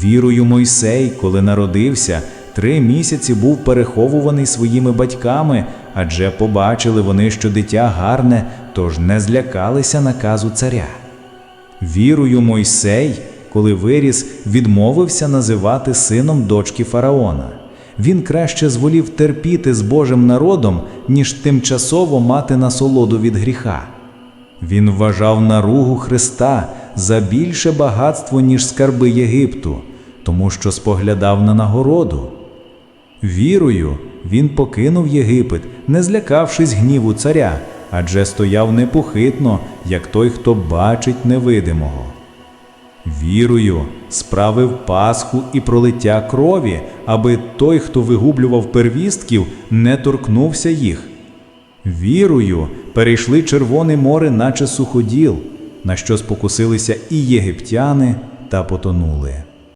Вірою Мойсей, коли народився, три місяці був переховуваний своїми батьками, адже побачили вони, що дитя гарне, тож не злякалися наказу царя. Вірою Мойсей, коли виріс, відмовився називати сином дочки фараона. Він краще зволів терпіти з Божим народом, ніж тимчасово мати насолоду від гріха. Він вважав наругу Христа за більше багатство, ніж скарби Єгипту, тому що споглядав на нагороду. Вірою він покинув Єгипет, не злякавшись гніву царя, адже стояв непохитно, як той, хто бачить невидимого. Вірою справив Пасху і пролиття крові, аби той, хто вигублював первістків, не торкнувся їх. Вірою перейшли Червоне море, наче суходіл, на що спокусилися і єгиптяни та потонули.